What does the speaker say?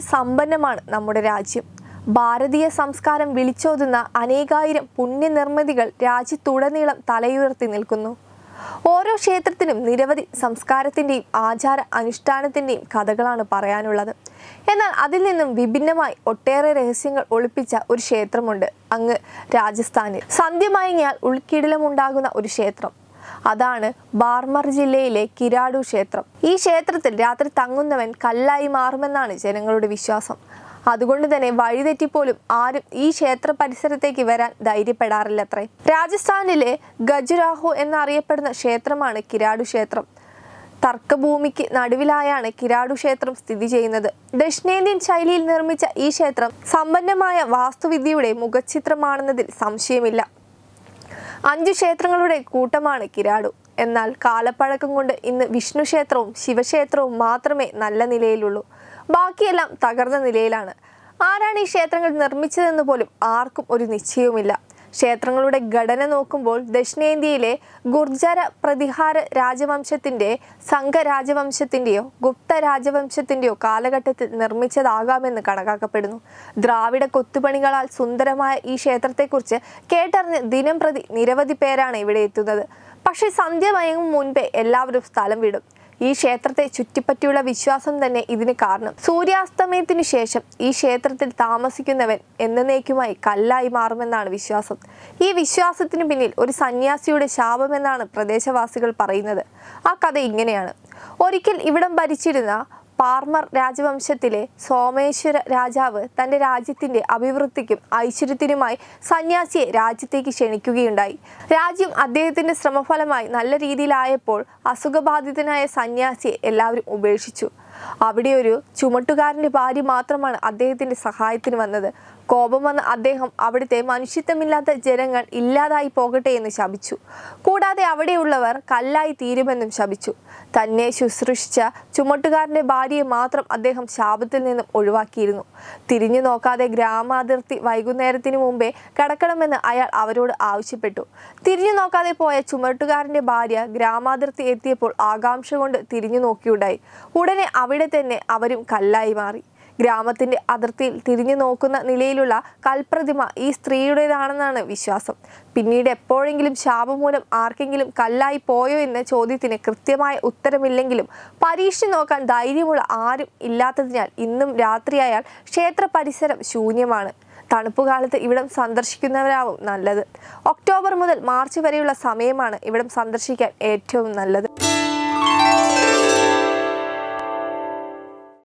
സമ്പന്നമാണ് നമ്മുടെ രാജ്യം. ഭാരതീയ സംസ്കാരം വിളിച്ചോതുന്ന അനേകായിരം പുണ്യനിർമ്മിതികൾ രാജ്യത്തുടനീളം തലയുയർത്തി നിൽക്കുന്നു. ഓരോ ക്ഷേത്രത്തിനും നിരവധി സംസ്കാരത്തിന്റെയും ആചാര അനുഷ്ഠാനത്തിന്റെയും കഥകളാണ് പറയാനുള്ളത്. എന്നാൽ അതിൽ നിന്നും വിഭിന്നമായി ഒട്ടേറെ രഹസ്യങ്ങൾ ഒളിപ്പിച്ച ഒരു ക്ഷേത്രമുണ്ട് അങ്ങ് രാജസ്ഥാനിൽ. സന്ധ്യ മയങ്ങിയാൽ ഉൾക്കിടിലമുണ്ടാകുന്ന ഒരു ക്ഷേത്രം. അതാണ് ബാർമർ ജില്ലയിലെ കിരാഡു ക്ഷേത്രം. ഈ ക്ഷേത്രത്തിൽ രാത്രി തങ്ങുന്നവൻ കല്ലായി മാറുമെന്നാണ് ജനങ്ങളുടെ വിശ്വാസം. അതുകൊണ്ട് തന്നെ വഴിതെറ്റിപ്പോലും ആരും ഈ ക്ഷേത്ര പരിസരത്തേക്ക് വരാൻ ധൈര്യപ്പെടാറില്ലത്രേ. രാജസ്ഥാനിലെ ഗജുരാഹു എന്നറിയപ്പെടുന്ന ക്ഷേത്രമാണ് കിരാഡു ക്ഷേത്രം. തർക്കഭൂമിക്ക് നടുവിലായാണ് കിരാഡു ക്ഷേത്രം സ്ഥിതി ചെയ്യുന്നത്. ദക്ഷിണേന്ത്യൻ ശൈലിയിൽ നിർമ്മിച്ച ഈ ക്ഷേത്രം സമ്പന്നമായ വാസ്തുവിദ്യയുടെ മുഖചിത്രമാണെന്നതിൽ സംശയമില്ല. അഞ്ചു ക്ഷേത്രങ്ങളുടെ കൂട്ടമാണ് കിരാടു. എന്നാൽ കാലപ്പഴക്കം കൊണ്ട് ഇന്ന് വിഷ്ണു ക്ഷേത്രവും ശിവക്ഷേത്രവും മാത്രമേ നല്ല നിലയിലുള്ളൂ. ബാക്കിയെല്ലാം തകർന്ന നിലയിലാണ്. ആരാണ് ഈ ക്ഷേത്രങ്ങൾ നിർമ്മിച്ചതെന്ന് പോലും ആർക്കും ഒരു നിശ്ചയവുമില്ല. ക്ഷേത്രങ്ങളുടെ ഘടന നോക്കുമ്പോൾ ദക്ഷിണേന്ത്യയിലെ ഗുർജര പ്രതിഹാര രാജവംശത്തിന്റെ സംഘ രാജവംശത്തിന്റെയോ ഗുപ്ത രാജവംശത്തിന്റെയോ കാലഘട്ടത്തിൽ നിർമ്മിച്ചതാകാമെന്ന് കണക്കാക്കപ്പെടുന്നു. ദ്രാവിഡ കൊത്തുപണികളാൽ സുന്ദരമായ ഈ ക്ഷേത്രത്തെക്കുറിച്ച് കേട്ടറിഞ്ഞ് ദിനം പ്രതി നിരവധി പേരാണ് ഇവിടെ എത്തുന്നത്. പക്ഷേ സന്ധ്യ മയങ്ങും മുൻപേ എല്ലാവരും സ്ഥലം വിടും. ഈ ക്ഷേത്രത്തെ ചുറ്റിപ്പറ്റിയുള്ള വിശ്വാസം തന്നെ ഇതിന് കാരണം. സൂര്യാസ്തമയത്തിനു ശേഷം ഈ ക്ഷേത്രത്തിൽ താമസിക്കുന്നവൻ എന്നേക്കുമായി കല്ലായി മാറുമെന്നാണ് വിശ്വാസം. ഈ വിശ്വാസത്തിന് പിന്നിൽ ഒരു സന്യാസിയുടെ ശാപമെന്നാണ് പ്രദേശവാസികൾ പറയുന്നത്. ആ കഥ ഇങ്ങനെയാണ്. ഒരിക്കൽ ഇവിടം ഭരിച്ചിരുന്ന പാർമർ രാജവംശത്തിലെ സോമേശ്വര രാജാവ് തന്റെ രാജ്യത്തിന്റെ അഭിവൃദ്ധിക്കും ഐശ്വര്യത്തിനുമായി സന്യാസിയെ രാജ്യത്തേക്ക് ക്ഷണിക്കുകയുണ്ടായി. രാജ്യം അദ്ദേഹത്തിന്റെ ശ്രമഫലമായി നല്ല രീതിയിലായപ്പോൾ അസുഖബാധിതനായ സന്യാസിയെ എല്ലാവരും ഉപേക്ഷിച്ചു. അവിടെ ഒരു ചുമട്ടുകാരന്റെ ഭാര്യ മാത്രമാണ് അദ്ദേഹത്തിന്റെ സഹായത്തിന് വന്നത്. കോപം വന്ന അദ്ദേഹം അവിടുത്തെ മനുഷ്യത്വമില്ലാത്ത ജനങ്ങൾ ഇല്ലാതായി പോകട്ടെ എന്ന് ശപിച്ചു. കൂടാതെ അവിടെയുള്ളവർ കല്ലായി തീരുമെന്നും ശപിച്ചു. തന്നെ ശുശ്രൂഷിച്ച ചുമട്ടുകാരന്റെ ഭാര്യയെ മാത്രം അദ്ദേഹം ശാപത്തിൽ നിന്നും ഒഴിവാക്കിയിരുന്നു. തിരിഞ്ഞു നോക്കാതെ ഗ്രാമാതിർത്തി വൈകുന്നേരത്തിനു മുമ്പേ കടക്കണമെന്ന് അയാൾ അവരോട് ആവശ്യപ്പെട്ടു. തിരിഞ്ഞു നോക്കാതെ പോയ ചുമട്ടുകാരന്റെ ഭാര്യ ഗ്രാമാതിർത്തി എത്തിയപ്പോൾ ആകാംക്ഷ കൊണ്ട് തിരിഞ്ഞു നോക്കിയുണ്ടായി. ഉടനെ അവിടെ തന്നെ അവരും കല്ലായി മാറി. ഗ്രാമത്തിന്റെ അതിർത്തിയിൽ തിരിഞ്ഞു നോക്കുന്ന നിലയിലുള്ള കൽപ്രതിമ ഈ സ്ത്രീയുടേതാണെന്നാണ് വിശ്വാസം. പിന്നീട് എപ്പോഴെങ്കിലും ശാപമൂലം ആർക്കെങ്കിലും കല്ലായി പോയോ എന്ന ചോദ്യത്തിന് കൃത്യമായ ഉത്തരമില്ലെങ്കിലും പരീക്ഷ നോക്കാൻ ധൈര്യമുള്ള ആരും ഇല്ലാത്തതിനാൽ ഇന്നും രാത്രിയായാൽ ക്ഷേത്ര പരിസരം ശൂന്യമാണ്. തണുപ്പുകാലത്ത് ഇവിടം സന്ദർശിക്കുന്നവരാവും നല്ലത്. ഒക്ടോബർ മുതൽ മാർച്ച് വരെയുള്ള സമയമാണ് ഇവിടം സന്ദർശിക്കാൻ ഏറ്റവും നല്ലത്.